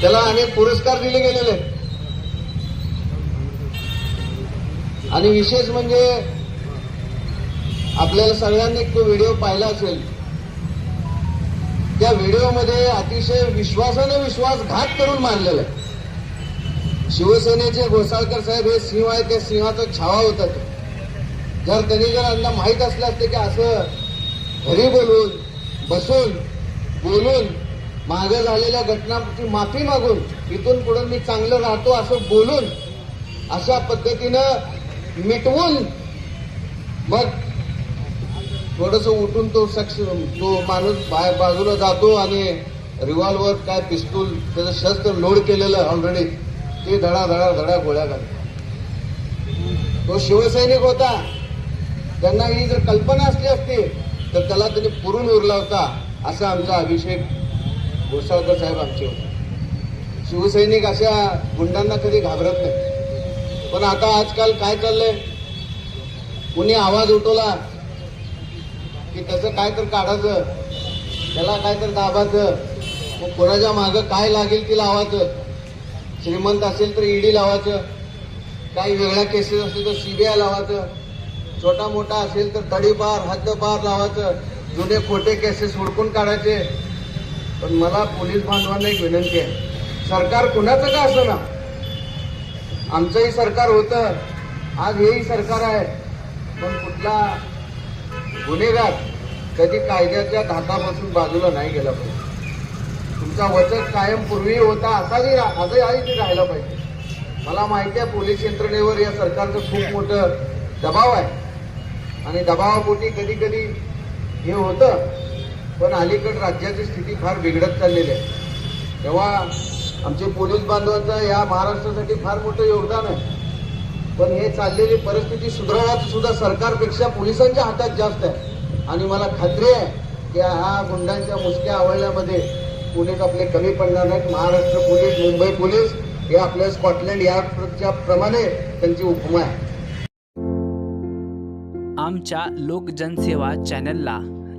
त्याला अनेक पुरस्कार दिले गेलेले आणि विशेष म्हणजे आपल्याला सगळ्यांनी तो व्हिडिओ पाहिला असेल. त्या व्हिडिओमध्ये अतिशय विश्वासाने विश्वासघात करून मानलेला आहे. शिवसेनेचे घोसाळकर साहेब हे सिंह आहे त्या सिंहाचा छावा होता तो जर त्यांनी जर यांना माहीत असलं असते की असं घरी बोलून बसून बोलून मागे झालेल्या घटनांची माफी मागून इथून पुढे मी चांगलं राहतो असं बोलून अशा पद्धतीनं मिटवून मग थोडस उठून तो सक्ष तो माणूस बाहेर बाजूला जातो आणि रिव्हॉल्वर काय पिस्तूल त्याचं शस्त्र लोड केलेलं ऑलरेडी ते धडा धडा धडा गोळ्या घालतो. तो शिवसैनिक होता. त्यांना ही जर कल्पना असली असती तर त्याला त्यांनी पुरून उरला होता असा आमचा अभिषेक घोसाळकर साहेब आमचे होते. शिवसैनिक अशा गुंडांना कधी घाबरत नाही. पण आता आजकाल काय चाललंय? कुणी आवाज उठवला की त्याचं काय तर काढायचं त्याला काय तर दाबायचं मग कोणाच्या मागं काय लागेल ती लावायचं? श्रीमंत असेल तर ईडी लावायचं काही वेगळ्या केसेस असतील तर सीबीआय लावायचं छोटा मोठा असेल तर तडीपार हद्दपार लावायचं जुने खोटे केसेस हुडकून काढायचे. पण मला पोलीस बांधवांना एक विनंती आहे. सरकार कोणाचं का असं ना? आमचंही सरकार होतं. आज हेही सरकार आहे. पण कुठला गुन्हेगार कधी कायद्याच्या घातापासून बाजूला नाही गेला पाहिजे. तुमचा वचक कायम पूर्वी होता असाही रा- आजही आजही राहिला पाहिजे. मला माहिती आहे पोलीस यंत्रणेवर या सरकारचं खूप मोठं दबाव आहे. आणि दबावापोटी कधी कधी हे होतं. पण अलीकड राज्याची स्थिती फार बिघडत चाललेली आहे. तेव्हा आमचे पोलीस बांधवांचं या महाराष्ट्रासाठी फार मोठं योगदान आहे. पण हे चाललेली परिस्थिती सुधारण्याचं सुद्धा सरकारपेक्षा पोलिसांच्या हातात जास्त आहे. आणि मला खात्री आहे की ह्या गुंडांच्या मुसक्या आवळल्यामध्ये पोलीस आपले कमी पडणार नाहीत. महाराष्ट्र पोलीस मुंबई पोलीस हे आपल्या स्कॉटलँड यार्डच्या प्रमाणे त्यांची उपमा आहे. आमच्या लोकजनसेवा चॅनलला